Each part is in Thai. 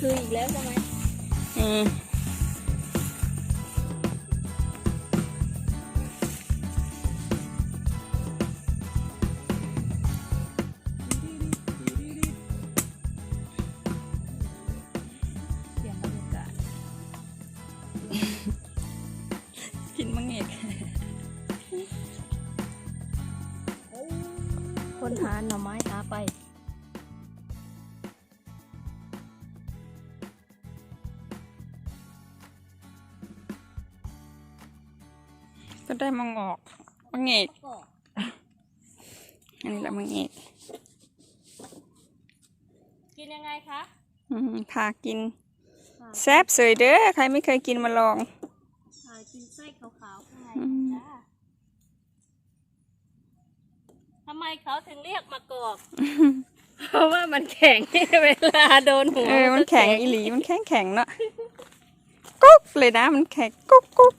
คืออีกแล้วใช่ไหมอืมเปลี่ยนบรรยากาศกินมังเอกคนหาหน่อไม้หาไป ได้มังออกมังเอกก็อันนี้แหละมังเอกกินยังไงคะอืมพากิน แซ่บสวยเด้อใครไม่เคยกินมาลองค่ะกินไส้ขาวๆข้างในอืมจ้าทำไมเขาถึงเรียกมากอกเพราะว่ามันแข็งเวลาโดนหัวเออมันแข็งอีหลีมันแข็งแข็งๆเนาะกุ๊กเลยนะมันแข็งกุ๊กกุ๊ก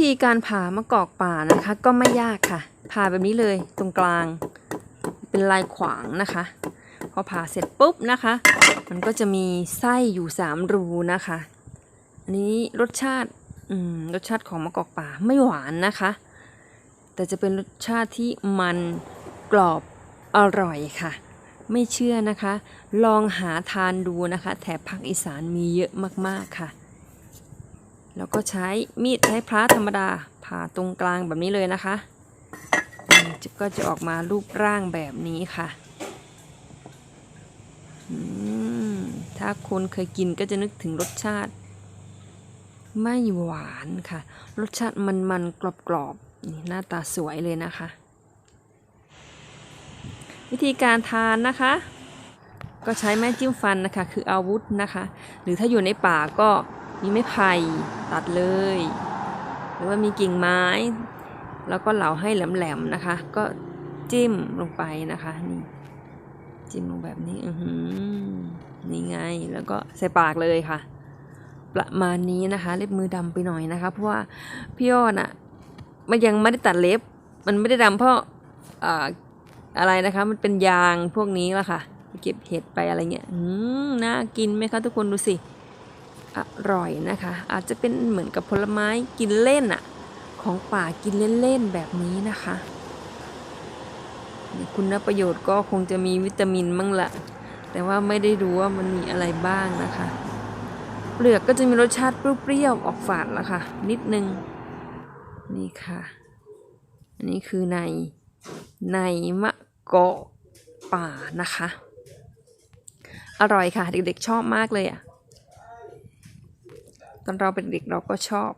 ธีการผ่ามะกอกป่านะคะ ก็ไม่ยากค่ะ ผ่าแบบนี้เลยตรงกลาง เป็นลายขวางนะคะ พอผ่าเสร็จปุ๊บนะคะ มันก็จะมีไส้อยู่สามรูนะคะ อันนี้รสชาติรสชาติของมะกอกป่าไม่หวานนะคะ แต่จะเป็นรสชาติที่มันกรอบอร่อยค่ะ ไม่เชื่อนะคะ ลองหาทานดูนะคะ แถบภาคอีสานมีเยอะมากๆค่ะ แล้วก็ใช้มีดใช้พระธรรมดาผ่าตรงกลางแบบนี้เลยนะคะจก็จะออกมารูปร่างแบบนี้ค่ะอืมถ้าคนเคยกินก็จะนึกถึงรสชาติ ไม่หวานค่ะ รสชาติมันๆกรอบๆนี่หน้าตาสวยเลยนะคะ วิธีการทานนะคะ ก็ใช้ไม้จิ้มฟันนะคะ คืออาวุธนะคะ หรือถ้าอยู่ในป่าก็ มีไม้ไผ่ตัดเลย หรือว่ามีกิ่งไม้ แล้วก็เหลาให้แหลมๆนะคะ ก็จิ้มลงไปนะคะนี่จิ้มลงแบบนี้อือหือนี่ไงแล้วก็ใส่ปากเลยค่ะ ประมาณนี้นะคะเล็บมือดำไปหน่อยนะคะ เพราะว่าพี่อ้อนอะมันยังไม่ได้ตัดเล็บ มันไม่ได้ดำเพราะอ่าอะไรนะคะ มันเป็นยางพวกนี้ละค่ะเก็บเห็ดไปอะไรเงี้ยอืมน่ากินไหมคะทุกคนดูสิ อร่อยนะคะ อาจจะเป็นเหมือนกับผลไม้กินเล่นอะของป่ากินเล่นๆแบบนี้นะคะคุณประโยชน์ก็คงจะมีวิตามินมั่งละแต่ว่าไม่ได้รู้ว่ามันมีอะไรบ้างนะคะ เปลือกก็จะมีรสชาติเปรี้ยวๆออกฝาดแล้วค่ะ นิดนึง นี่ค่ะ อันนี้คือในในมะกอกป่านะคะ อร่อยค่ะ เด็กๆชอบมากเลยอะ ตอนเราเป็นเด็กเราก็ชอบ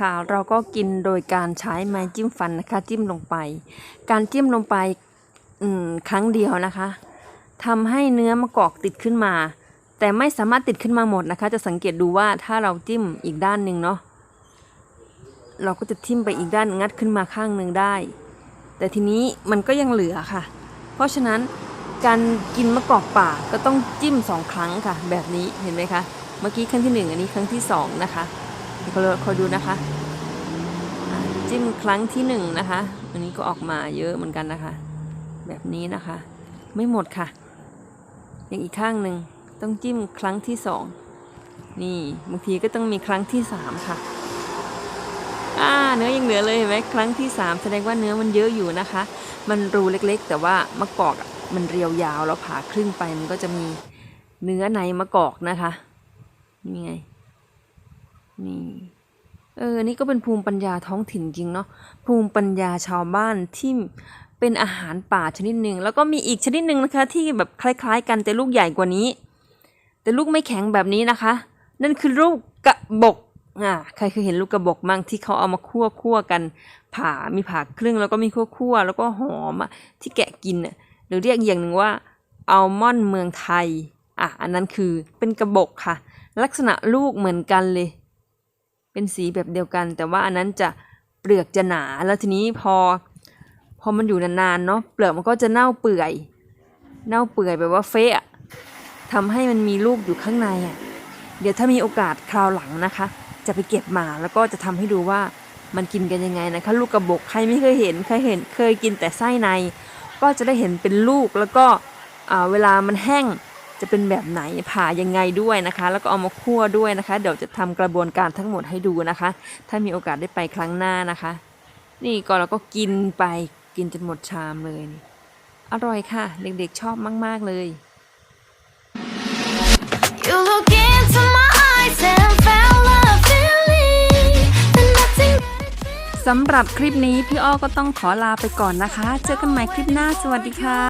ค่ะ เราก็กินโดยการใช้ไม้จิ้มฟันนะคะ จิ้มลงไป การจิ้มลงไปครั้งเดียวนะคะทำให้เนื้อมะกอกติดขึ้นมา แต่ไม่สามารถติดขึ้นมาหมดนะคะ จะสังเกตดูว่าถ้าเราจิ้มอีกด้านหนึ่งเนาะเราก็จะทิ่มไปอีกด้านงัดขึ้นมาข้างหนึ่งได้ แต่ทีนี้มันก็ยังเหลือค่ะ เพราะฉะนั้นการกินมะกอกป่าก็ต้องจิ้มสองครั้งค่ะ แบบนี้เห็นไหมคะ เมื่อกี้ครั้งที่หนึ่งอันนี้ครั้งที่สองนะคะ คอยดูนะคะ จิ้มครั้งที่หนึ่งนะคะ อันนี้ก็ออกมาเยอะเหมือนกันนะคะ แบบนี้นะคะ ไม่หมดค่ะอย่างอีกข้างหนึ่งต้องจิ้มครั้งที่สองนี่บางทีก็ต้องมีครั้งที่สามค่ะอ่าเนื้อยังเหลือเลยเห็นไหมครั้งที่สามแสดงว่าเนื้อมันเยอะอยู่นะคะ มันรูเล็กๆ แต่ว่ามะกอกมันเรียวยาวแล้วผ่าครึ่งไปมันก็จะมีเนื้อในมะกอกนะคะนี่ไง นี่เออ นี่ก็เป็นภูมิปัญญาท้องถิ่นจริงเนาะ ภูมิปัญญาชาวบ้านที่เป็นอาหารป่าชนิดหนึ่ง แล้วก็มีอีกชนิดหนึ่งนะคะ ที่แบบคล้ายๆ กันแต่ลูกใหญ่กว่านี้ แต่ลูกไม่แข็งแบบนี้นะคะ นั่นคือลูกกระบอกอ่าใครเคยเห็นลูกกระบอกมั่งที่เขาเอามาคั่วคั่วกัน ผ่ามีผ่าครึ่งแล้วก็มีคั่วคั่วแล้วก็หอมอะที่แกะกินอะหรือเรียกอีกอย่างหนึ่งว่าอัลมอนด์เมืองไทยอะอันนั้นคือเป็นกระบอกค่ะ ลักษณะลูกเหมือนกันเลย เป็นสีแบบเดียวกัน แต่ว่าอันนั้นจะเปลือกจะหนาแล้วทีนี้พอ พอมันอยู่นานๆเนาะเปลือกมันก็จะเน่าเปื่อย เน่าเปื่อยแบบว่าเฟะอะทำให้มันมีลูกอยู่ข้างในอะเดี๋ยวถ้ามีโอกาสคราวหลังนะคะ จะไปเก็บมาแล้วก็จะทำให้ดูว่ามันกินกันยังไงนะคะ ลูกกระบอกใครไม่เคยเห็นใครเห็นเคยกินแต่ไส้ใน ก็จะได้เห็นเป็นลูกแล้วก็อ่าเวลามันแห้ง จะเป็นแบบไหนผ่ายังไงด้วยนะคะ แล้วก็เอามาคั่วด้วยนะคะ เดี๋ยวจะทำกระบวนการทั้งหมดให้ดูนะคะ ถ้ามีโอกาสได้ไปครั้งหน้านะคะ นี่ก็เราก็กินไปกินจนหมดชามเลยนี่อร่อยค่ะ เด็กๆชอบมาก ๆ เลย You look into my eyes and found love feeling and nothing but a dream. สำหรับคลิปนี้พี่อ้อก็ต้องขอลาไปก่อนนะคะ เจอกันใหม่คลิปหน้า สวัสดีค่ะ